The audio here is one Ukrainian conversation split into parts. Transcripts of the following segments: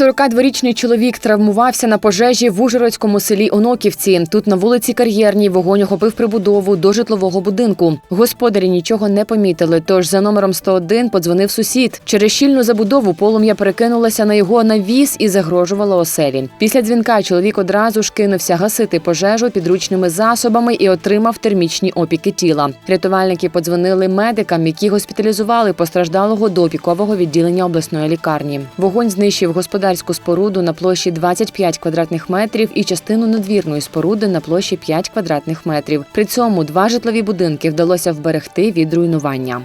42-річний чоловік травмувався на пожежі в Ужгородському селі Оноківці. Тут на вулиці Кар'єрній вогонь охопив прибудову до житлового будинку. Господарі нічого не помітили, тож за номером 101 подзвонив сусід. Через щільну забудову полум'я перекинулося на його навіс і загрожувало оселі. Після дзвінка чоловік одразу ж кинувся гасити пожежу підручними засобами і отримав термічні опіки тіла. Рятувальники подзвонили медикам, які госпіталізували постраждалого до опікового відділення обласної лікарні. Вогонь знищив господарську споруду на площі 25 квадратних метрів і частину надвірної споруди на площі 5 квадратних метрів. При цьому два житлові будинки вдалося вберегти від руйнування.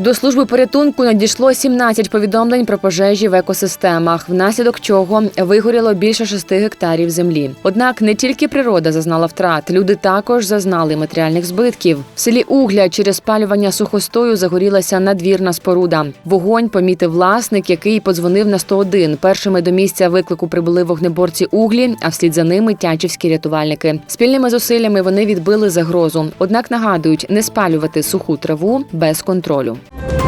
До служби порятунку надійшло 17 повідомлень про пожежі в екосистемах, внаслідок чого вигоріло більше 6 гектарів землі. Однак не тільки природа зазнала втрат, люди також зазнали матеріальних збитків. В селі Угля через спалювання сухостою загорілася надвірна споруда. Вогонь помітив власник, який подзвонив на 101. Першими до місця виклику прибули вогнеборці углі, а вслід за ними тячівські рятувальники. Спільними зусиллями вони відбили загрозу. Однак нагадують не спалювати суху траву без контролю. Thank you.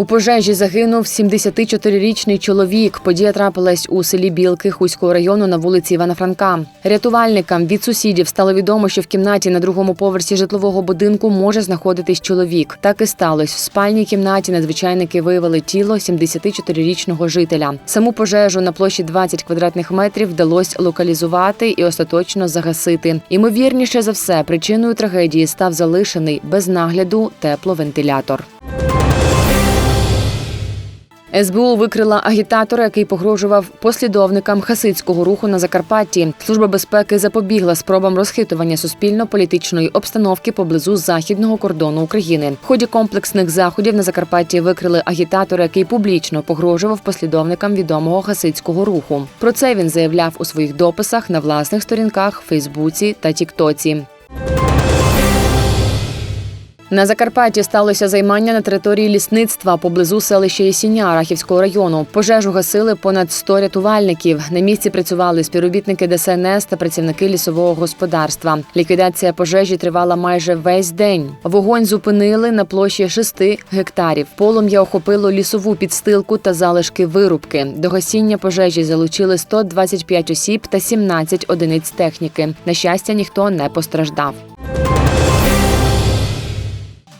У пожежі загинув 74-річний чоловік. Подія трапилась у селі Білки Хуського району на вулиці Івана Франка. Рятувальникам від сусідів стало відомо, що в кімнаті на другому поверсі житлового будинку може знаходитись чоловік. Так і сталося. В спальній кімнаті надзвичайники виявили тіло 74-річного жителя. Саму пожежу на площі 20 квадратних метрів вдалося локалізувати і остаточно загасити. Імовірніше за все, причиною трагедії став залишений без нагляду тепловентилятор. СБУ викрила агітатора, який погрожував послідовникам хасидського руху на Закарпатті. Служба безпеки запобігла спробам розхитування суспільно-політичної обстановки поблизу західного кордону України. В ході комплексних заходів на Закарпатті викрили агітатора, який публічно погрожував послідовникам відомого хасидського руху. Про це він заявляв у своїх дописах на власних сторінках Фейсбуці та Тіктоці. На Закарпатті сталося займання на території лісництва поблизу селища Єсіня Рахівського району. Пожежу гасили понад 100 рятувальників. На місці працювали співробітники ДСНС та працівники лісового господарства. Ліквідація пожежі тривала майже весь день. Вогонь зупинили на площі 6 гектарів. Полум'я охопило лісову підстилку та залишки вирубки. До гасіння пожежі залучили 125 осіб та 17 одиниць техніки. На щастя, ніхто не постраждав.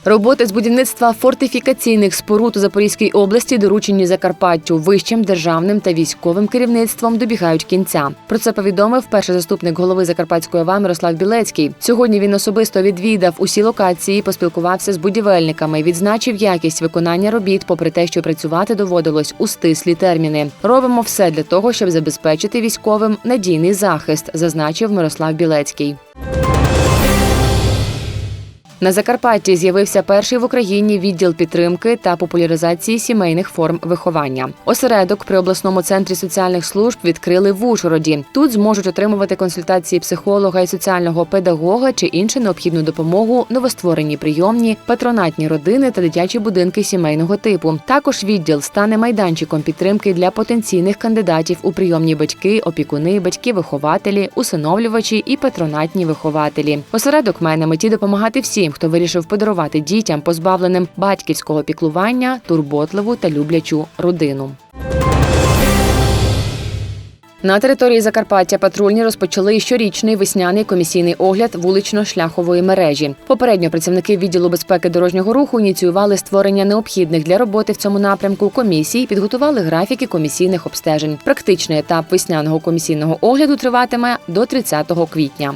Роботи з будівництва фортифікаційних споруд у Запорізькій області доручені Закарпаттю вищим державним та військовим керівництвом добігають кінця. Про це повідомив перший заступник голови Закарпатської ОВА Мирослав Білецький. Сьогодні він особисто відвідав усі локації, поспілкувався з будівельниками, відзначив якість виконання робіт, попри те, що працювати доводилось у стислі терміни. Робимо все для того, щоб забезпечити військовим надійний захист, зазначив Мирослав Білецький. На Закарпатті з'явився перший в Україні відділ підтримки та популяризації сімейних форм виховання. Осередок при обласному центрі соціальних служб відкрили в Ужгороді. Тут зможуть отримувати консультації психолога і соціального педагога чи іншу необхідну допомогу новостворені прийомні, патронатні родини та дитячі будинки сімейного типу. Також відділ стане майданчиком підтримки для потенційних кандидатів у прийомні батьки, опікуни, батьки-вихователі, усиновлювачі і патронатні вихователі. Осередок має на меті допомагати всім, хто вирішив подарувати дітям, позбавленим батьківського піклування, турботливу та люблячу родину. На території Закарпаття патрульні розпочали щорічний весняний комісійний огляд вулично-шляхової мережі. Попередньо працівники відділу безпеки дорожнього руху ініціювали створення необхідних для роботи в цьому напрямку комісій, підготували графіки комісійних обстежень. Практичний етап весняного комісійного огляду триватиме до 30 квітня.